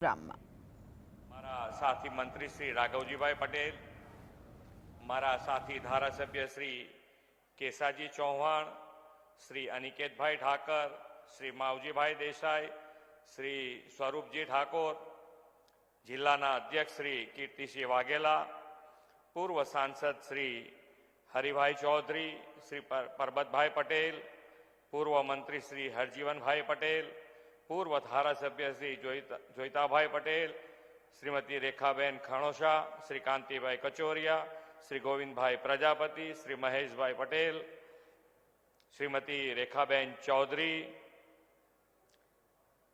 પ્રોગ્રામમાં મારા સાથી મંત્રી શ્રી રાઘવજીભાઈ પટેલ મારા સાથી ધારાસભ્ય શ્રી કેસાજી ચૌહાણ શ્રી અનિકેતભાઈ ઠાકર શ્રી માવજીભાઈ દેસાઈ શ્રી સ્વરૂપજી ઠાકોર જિલ્લાના અધ્યક્ષ શ્રી કીર્તિસિંહ વાઘેલા પૂર્વ સાંસદ શ્રી હરિભાઈ ચૌધરી શ્રી પર- પરબતભાઈ પટેલ પૂર્વ મંત્રી શ્રી હરજીવનભાઈ પટેલ પૂર્વ ધારાસભ્ય શ્રી જોઈતા- જોઈતાભાઈ પટેલ, શ્રીમતી રેખાબેન ખણોશા, શ્રી કાંતિભાઈ કચોરિયા, શ્રી ગોવિંદભાઈ પ્રજાપતિ, શ્રી મહેશભાઈ પટેલ, શ્રીમતી રેખાબેન ચૌધરી,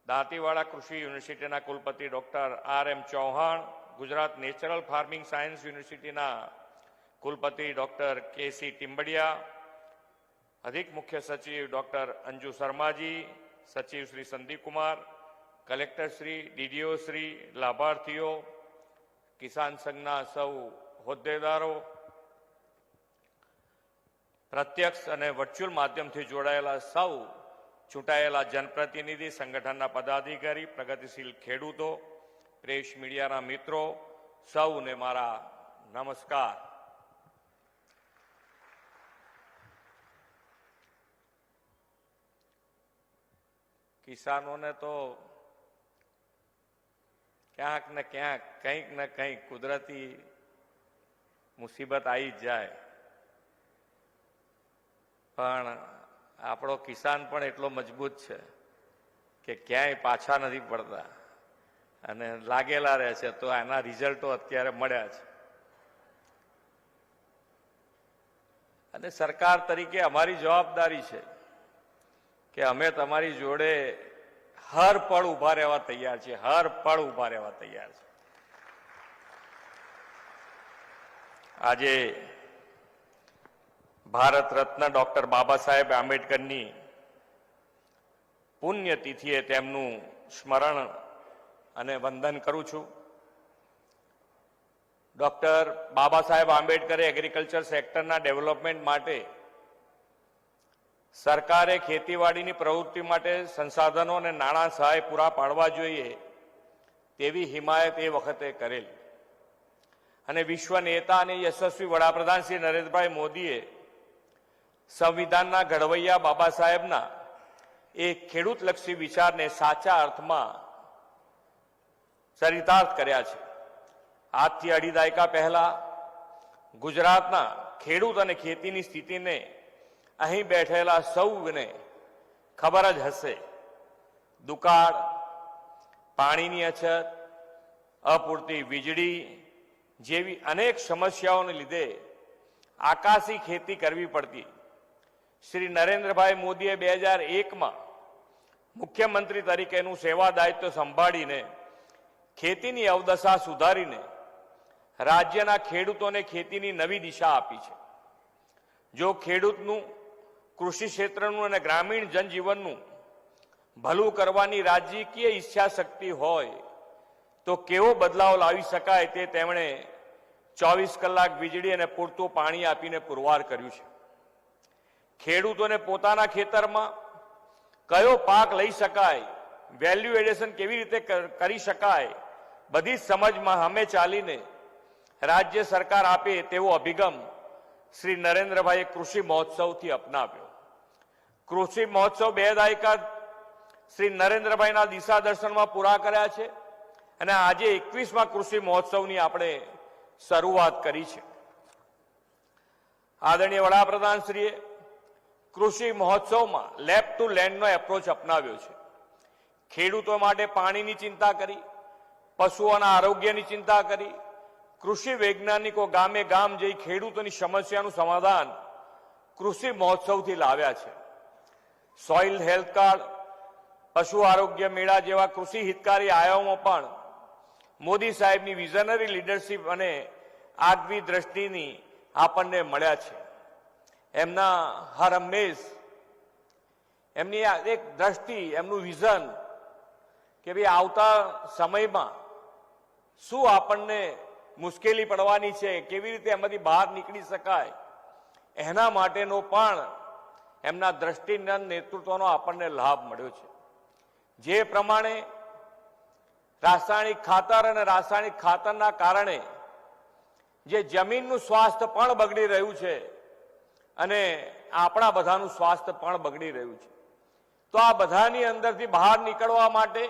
દાંતીવાડા કૃષિ યુનિવર્સિટીના કુલપતિ doctor R M Chauhan, Gujarat natural farming science યુનિવર્સિટીના કુલપતિ ડૉક્ટર કેસી ટિમ્બડિયા અધિક મુખ્ય સચિવ ડૉક્ટર અંજુ શર્માજી સચિવ શ્રી સંદીપકુમાર, કલેક્ટર શ્રી, ડીડીઓ શ્રી, લાભાર્થીઓ, કિસાન સંઘના સૌ હોદ્દેદારો, પ્રત્યક્ષ અને વર્ચ્યુઅલ માધ્યમથી જોડાયેલા સૌ, ચૂંટાયેલા જનપ્રતિનિધિ, સંગઠનના પદાધિકારી, પ્રગતિશીલ ખેડૂતો, પ્રેસ મીડિયાના મિત્રો, સૌને મારા નમસ્કાર. કિસાનોને તો ક્યાંક ને ક્યાંક, કંઈક ને કંઈક કુદરતી મુસીબત આવી જ જાય. પણ આપણો કિસાન પણ એટલો મજબૂત છે કે ક્યાંય પાછા નથી પડતા. અને લાગેલા રહે છે, તો એના રિઝલ્ટો અત્યારે મળ્યા છે. અને સરકાર તરીકે અમારી જવાબદારી છે કે અમે તમારી જોડે હર પળ ઊભા રહેવા તૈયાર છીએ, હર પળ ઊભા રહેવા તૈયાર છે આજે ભારત રત્ન ડોક્ટર બાબા સાહેબ આંબેડકરની પુણ્યતિથિએ તેમનું સ્મરણ અને વંદન કરું છું. Doctor Baba Saheb આંબેડકરે agriculture સેક્ટરના development માટે સરકારે ખેતીવાડીની પ્રવૃત્તિ માટે સંસાધનો અને નાણાં સહાય પૂરા પાડવા જોઈએ તેવી હિમાયત એ વખતે કરેલ. અને વિશ્વ નેતા અને યશસ્વી વડાપ્રધાન શ્રી નરેન્દ્રભાઈ મોદીએ સંવિધાનના ઘડવૈયા બાબા સાહેબના એ ખેડૂતલક્ષી વિચારને સાચા અર્થમાં ચરિતાર્થ કર્યા છે. આજથી અઢી દાયકા પહેલા ગુજરાતના ખેડૂત અને ખેતીની સ્થિતિને અહીં બેઠેલા સૌને ખબર જ હશે. દુકાળ, પાણીની અછત, અપૂરતી વીજળી જેવી અનેક સમસ્યાઓને લીધે આકાશી ખેતી કરવી પડતી. શ્રી નરેન્દ્રભાઈ મોદીએ બે હજાર એકમાં મુખ્યમંત્રી તરીકેનું સેવા દાયિત્વ સંભાળીને ખેતીની અવદશા સુધારીને રાજ્યના ખેડૂતોને ખેતીની નવી દિશા આપી છે. જો ખેડૂતનું કૃષિ ક્ષેત્રનું અને ગ્રામીણ જનજીવનનું ભલું કરવાની રાજકીય ઈચ્છા શક્તિ હોય, તો કેવો બદલાવ લાવી શકાય તે તેમણે ચોવીસ કલાક વીજળી અને પૂરતું પાણી આપીને પુરવાર કર્યું છે. ખેડૂતોને પોતાના ખેતરમાં કયો પાક લઈ શકાય વેલ્યુ એડિશન કેવી રીતે કરી શકાય, બધી સમજમાં અમે ચાલીને રાજ્ય સરકાર આપે તેવો અભિગમ શ્રી નરેન્દ્રભાઈએ કૃષિ મહોત્સવથી અપનાવ્યો. કૃષિ મહોત્સવ બે દાયકા શ્રી નરેન્દ્રભાઈના દિશા દર્શનમાં પૂરા કર્યા છે અને આજે એકવીસમાં કૃષિ મહોત્સવની આપણે શરૂઆત કરી છે. આદરણીય વડાપ્રધાનશ્રીએ કૃષિ મહોત્સવમાં લેબ ટુ લેન્ડનો એપ્રોચ અપનાવ્યો છે. ખેડૂતો માટે પાણીની ચિંતા કરી, પશુઓના આરોગ્યની ચિંતા કરી, કૃષિ વૈજ્ઞાનિકો ગામે ગામ જઈ ખેડૂતોની સમસ્યાનું સમાધાન કૃષિ મહોત્સવથી લાવ્યા છે. સોઇલ હેલ્થ કાર્ડ, પશુ આરોગ્ય મેળા જેવા કૃષિ હિતકારી આયામો પણ મોદી સાહેબની વિઝનરી લીડરશીપ અને આગવી દ્રષ્ટિની આપણને મળ્યા છે. એમના હર હંમેશ એમની એક દ્રષ્ટિ, એમનું વિઝન કે ભાઈ આવતા સમયમાં શું આપણને મુશ્કેલી પડવાની છે, કેવી રીતે એમાંથી બહાર નીકળી શકાય, એના માટેનો પણ એમના દ્રષ્ટિના નેતૃત્વનો આપણને લાભ મળ્યો છે. જે પ્રમાણે રાસાયણિક ખાતર અને રાસાયણિક ખાતરના કારણે જે જમીનનું સ્વાસ્થ્ય પણ બગડી રહ્યું છે અને આપણા બધાનું સ્વાસ્થ્ય પણ બગડી રહ્યું છે. તો આ બધાની અંદરથી બહાર નીકળવા માટે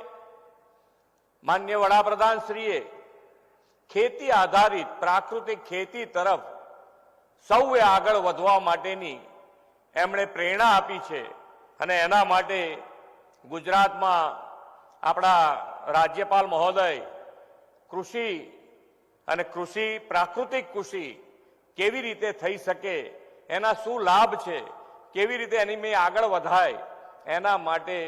માન્ય વડાપ્રધાન શ્રીએ ખેતી આધારિત પ્રાકૃતિક ખેતી તરફ સૌએ આગળ વધવા માટેની એમણે પ્રેરણા આપી છે અને એના માટે ગુજરાતમાં આપણા રાજ્યપાલ મહોદય કૃષિ અને કૃષિ, પ્રાકૃતિક કૃષિ કેવી રીતે થઈ શકે, એના શું લાભ છે, કેવી રીતે એની મેં આગળ વધાય, એના માટે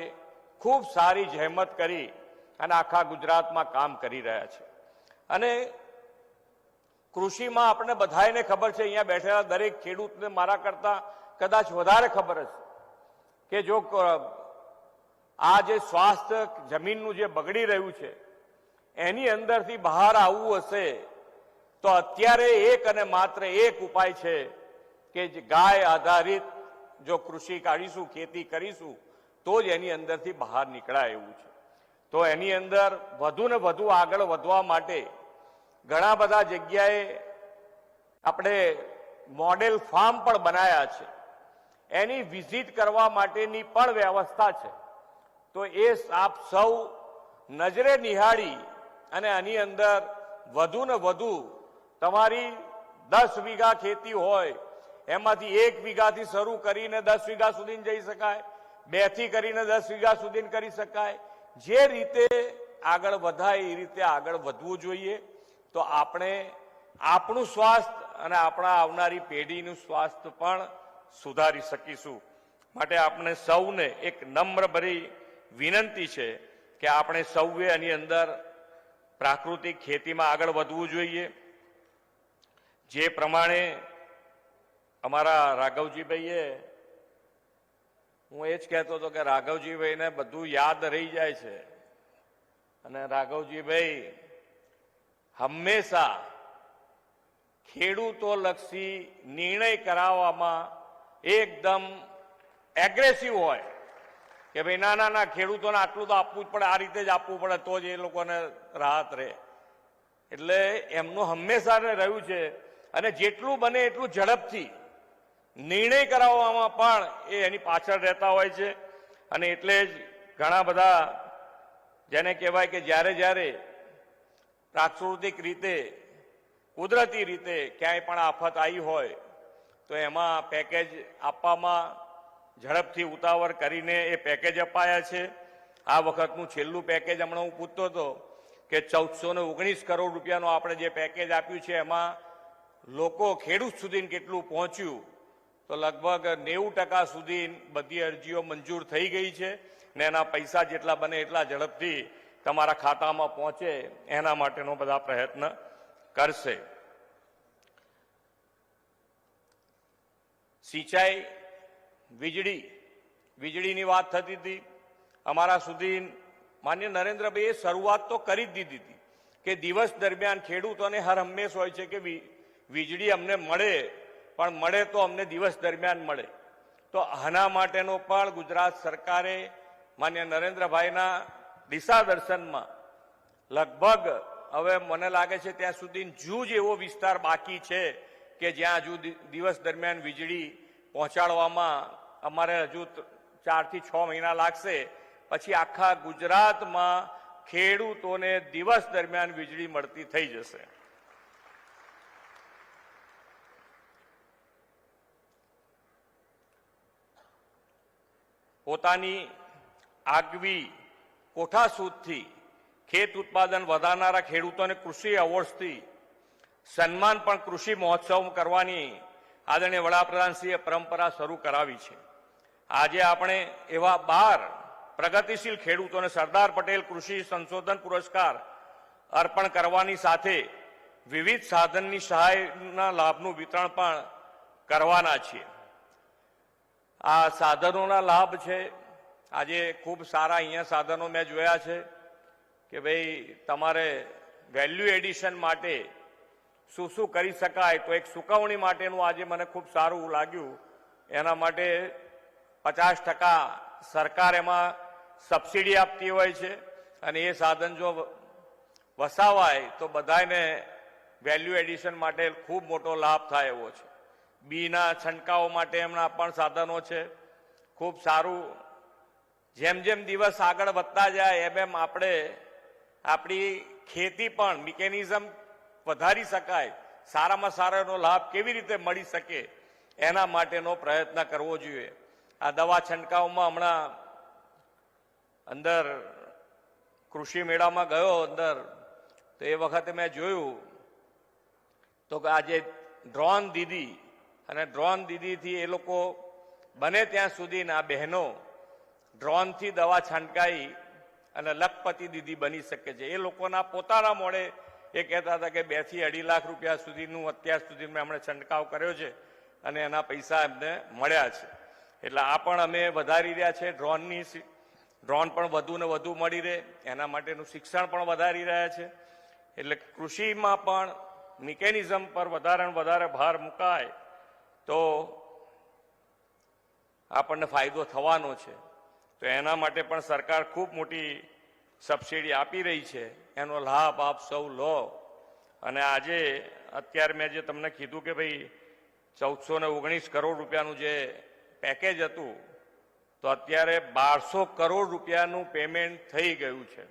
ખૂબ સારી જહેમત કરી અને આખા ગુજરાતમાં કામ કરી રહ્યા છે. અને કૃષિમાં આપણે બધાને ખબર છે, અહીંયા બેઠેલા દરેક ખેડૂતને મારા કરતા કદાચ વધારે ખબર હશે કે જો આ જે સ્વાસ્થ્ય જમીનનું જે બગડી રહ્યું છે, એની અંદરથી બહાર આવવું હશે, તો અત્યારે એક અને માત્ર એક ઉપાય છે કે ગાય આધારિત જો કૃષિ કાઢીશું, ખેતી કરીશું, તો જ એની અંદરથી બહાર નીકળાય એવું છે. તો એની અંદર વધુ ને વધુ આગળ વધવા માટે ઘણા બધા જગ્યાએ આપણે મોડેલ ફાર્મ પણ બનાયા છે. એની વિઝિટ કરવા માટેની પણ વ્યવસ્થા છે. તો એ આપ સૌ નજરે નિહાળી અને આની અંદર વધુ ને વધુ તમારી દસ વીઘા ખેતી હોય, એમાંથી એક વીઘાથી શરૂ કરીને દસ વીઘા સુધી જઈ શકાય બેથી કરીને દસ વીઘા સુધી કરી શકાય. જે રીતે આગળ વધાય એ રીતે આગળ વધવું જોઈએ. તો આપણે આપણું સ્વાસ્થ્ય અને આપણા આવનારી પેઢીનું સ્વાસ્થ્ય પણ સુધારી શકીશું. માટે આપણે સૌને એક નમ્ર ભરી વિનંતી છે કે આપણે સૌએ એની અંદર પ્રાકૃતિક ખેતીમાં આગળ વધવું જોઈએ. જે પ્રમાણે અમારા રાઘવજીભાઈએ, હું એ જ કહેતો હતો કે રાઘવજીભાઈને બધું યાદ રહી જાય છે. અને રાઘવજીભાઈ, હંમેશા ખેડૂતો લક્ષી નિર્ણય કરાવવામાં એકદમ એગ્રેસિવ હોય. કે ભાઈ ના ના ના, ખેડૂતોને આટલું તો આપવું જ પડે, આ રીતે જ આપવું પડે, તો જ એ લોકોને રાહત રહે. એટલે એમનું હંમેશા રહ્યું છે. અને જેટલું બને એટલું ઝડપથી નિર્ણય કરાવવામાં પણ એ એની પાછળ રહેતા હોય છે. અને એટલે જ ઘણા બધા જેને કહેવાય કે જ્યારે જ્યારે પ્રાકૃતિક રીતે, કુદરતી રીતે ક્યાંય પણ આફત આવી હોય તો એમાં પેકેજ આપવામાં ઝડપથી ઉતાવળ કરીને એ પેકેજ અપાયા છે. આ વખતનું છેલ્લું પેકેજ હમણાં હું પૂછતો હતો કે ચૌદસો ઓગણીસ કરોડ રૂપિયાનું આપણે જે પેકેજ આપ્યું છે, એમાં લોકો ખેડૂત સુધી કેટલું પહોંચ્યું? તો લગભગ નેવું ટકા સુધી બધી અરજીઓ મંજૂર થઈ ગઈ છે ને એના પૈસા જેટલા બને એટલા ઝડપથી તમારા ખાતામાં પહોંચે એના માટેનો બધા પ્રયત્ન કરશે. સિંચાઈ, વીજળી, વીજળીની વાત થતી હતી. અમારા સુધી માન્ય નરેન્દ્રભાઈએ શરૂઆત તો કરી જ દીધી હતી કે દિવસ દરમિયાન ખેડૂતોને હર હંમેશ હોય છે કે વીજળી અમને મળે, પણ મળે તો અમને દિવસ દરમિયાન મળે. તો આના માટેનો પણ ગુજરાત સરકારે માન્ય નરેન્દ્રભાઈના દિશા દર્શનમાં લગભગ, હવે મને લાગે છે ત્યાં સુધી જૂજ એવો વિસ્તાર બાકી છે. કે જ્યાં હજુ દિવસ દરમિયાન વીજળી પહોંચાડવામાં અમારે હજુ ચારથી છ મહિના લાગશે. પછી આખા ગુજરાતમાં ખેડૂતોને દિવસ દરમિયાન વીજળી મળતી થઈ જશે. પોતાની આગવી કોઠાસૂદથી ખેત ઉત્પાદન વધારનારા ખેડૂતોને કૃષિ એવોર્ડ્સથી સન્માન પણ કૃષિ મહોત્સવ કરવાની આદરણીય વડાપ્રધાનશ્રીએ પરંપરા શરૂ કરાવી છે. આજે આપણે એવા બાર પ્રગતિશીલ ખેડૂતોને સરદાર પટેલ કૃષિ સંશોધન પુરસ્કાર અર્પણ કરવાની સાથે વિવિધ સાધનની સહાયના લાભનું વિતરણ પણ કરવાના છીએ. આ સાધનોના લાભ છે. આજે ખૂબ સારા અહીંયા સાધનો મેં જોયા છે કે ભાઈ તમારે વેલ્યુ એડિશન માટે શું શું કરી શકાય તો એક સુકવણી માટેનું આજે મને ખૂબ સારું લાગ્યું. એના માટે પચાસ ટકા સરકાર એમાં સબસિડી આપતી હોય છે અને એ સાધન જો વસાવાય તો બધાને વેલ્યુ એડિશન માટે ખૂબ મોટો લાભ થાય એવો છે. બીના છંટકાવ માટે એમના પણ સાધનો છે. ખૂબ સારું. જેમ જેમ દિવસ આગળ વધતા જાય એમ એમ આપણે આપણી ખેતી પણ, મિકેનિઝમ વધારી શકાય, સારામાં સારાનો લાભ કેવી રીતે મળી શકે, એના માટેનો પ્રયત્ન કરવો જોઈએ. આ દવા છંટકાવમાં હમણાં અંદર કૃષિ મેળામાં ગયો અંદર, તો એ વખતે મેં જોયું, તો કે આજે ડ્રોન દીદી, અને ડ્રોન દીદીથી એ લોકો બને ત્યાં સુધીના બહેનો ડ્રોનથી દવા છંટકાઈ અને લખપતિ દીદી બની શકે છે. એ લોકોના પોતાના મોડે એ કહેતા હતા કે બેથી અઢી લાખ રૂપિયા સુધીનું અત્યાર સુધીમાં એમણે છંટકાવ કર્યો છે અને એના પૈસા એમને મળ્યા છે. એટલે આ પણ અમે વધારી રહ્યા છે. ડ્રોનની ડ્રોન પણ વધુ ને વધુ મળી રહે. એના માટેનું શિક્ષણ પણ વધારી રહ્યા છે. એટલે કૃષિમાં પણ મિકેનિઝમ પર વધારે વધારે ભાર મુકાય તો આપણને ફાયદો થવાનો છે. તો એના માટે પણ સરકાર ખૂબ મોટી સબસિડી આપી રહી છે. એનો લાભ આપ સૌ લો. અને આજે અત્યારે મેં જે તમને કીધું કે ભાઈ ચૌદસો ને ઓગણીસ કરોડ રૂપિયાનું જે પેકેજ હતું, તો અત્યારે બારસો કરોડ રૂપિયાનું પેમેન્ટ થઈ ગયું છે.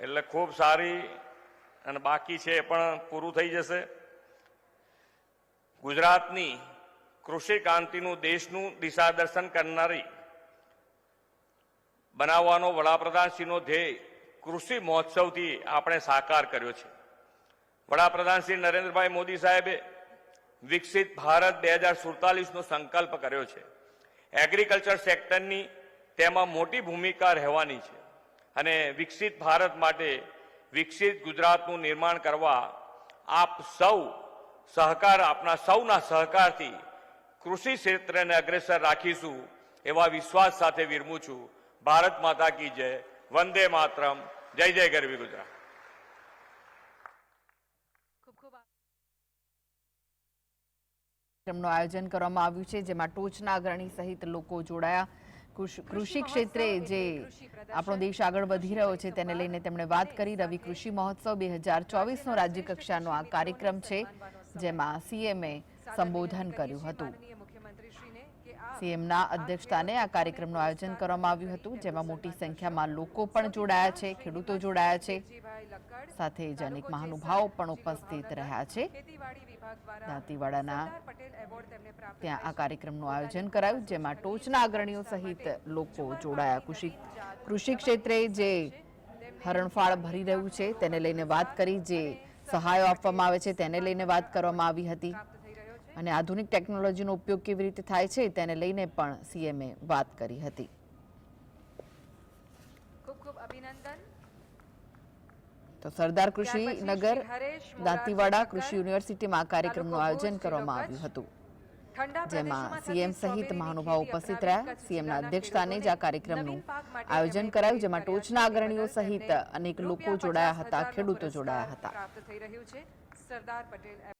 એટલે ખૂબ સારી અને બાકી છે એ પણ પૂરું થઈ જશે. ગુજરાતની કૃષિ ક્રાંતિનું દેશનું દિશાદર્શન કરનારી, બનાવવાનો વડાપ્રધાનશ્રીનો ધ્યેય કૃષિ મહોત્સવથી આપણે સાકાર કર્યો છે. વડાપ્રધાન શ્રી નરેન્દ્રભાઈ મોદી સાહેબે વિકસિત ભારત બે હજાર સુડતાલીસનો સંકલ્પ કર્યો છે. એગ્રીકલ્ચર સેક્ટરની તેમાં મોટી ભૂમિકા રહેવાની છે અને વિકસિત ભારત માટે વિકસિત ગુજરાતનું નિર્માણ કરવા આપ સૌ સહકાર, આપના સૌના સહકારથી કૃષિ ક્ષેત્રને અગ્રેસર રાખીશું એવા વિશ્વાસ સાથે વિરમું છું. ભારત માતા કી જય. વંદે માતરમ. જય જય ગરવી ગુજરાત. કાર્યક્રમનું આયોજન કરવામાં આવ્યું છે જેમાં ટોચના અગ્રણી સહિત લોકો જોડાયા. કૃષિ ક્ષેત્રે જે આપણો દેશ આગળ વધી રહ્યો છે તેને લઈને તેમણે વાત કરી રવિ કૃષિ મહોત્સવ બે હજાર ચોવીસનો રાજ્ય કક્ષાનો આ કાર્યક્રમ છે જેમાં સીએમએ સંબોધન કર્યું હતું માનનીય મુખ્યમંત્રીશ્રીને કે આ સીએમના અધ્યક્ષસ્થાને આ કાર્યક્રમનું આયોજન કરવામાં આવ્યું હતું, જેમાં મોટી સંખ્યામાં લોકો પણ જોડાયા છે, ખેડૂતો જોડાયા છે. સાથે જ અનેક મહાનુભાવો પણ ઉપસ્થિત રહ્યા છે. દાંતીવાડાના ત્યાં આ કાર્યક્રમનું આયોજન કરાયું, જેમાં ટોચના અગ્રણીઓ સહિત લોકો જોડાયા. કૃષિ કૃષિ ક્ષેત્રે જે હરણફાળ ભરી રહ્યું છે, તેને લઈને વાત કરી, જે સહાયો આપવામાં આવે છે, તેને લઈને વાત કરવામાં આવી હતી. અને આધુનિક ટેકનોલોજીનો ઉપયોગ કેવી રીતે થાય છે તેને લઈને પણ સીએમએ વાત કરી હતી. ખૂબ ખૂબ અભિનંદન. તો સરદાર કૃષિ નગર દાંતીવાડા કૃષિ યુનિવર્સિટીમાં આ કાર્યક્રમનું આયોજન કરવામાં આવ્યું હતું. જેમાં સીએમ સહિત મહાનુભાવ ઉપસ્થિત રહ્યા. સીએમના અધ્યક્ષસ્થાને જ આ કાર્યક્રમનું આયોજન કરાયું જેમાં ટોચના અગ્રણીઓ સહિત અનેક લોકો જોડાયા હતા ખેડૂતો જોડાયા હતા. સરદાર પટેલ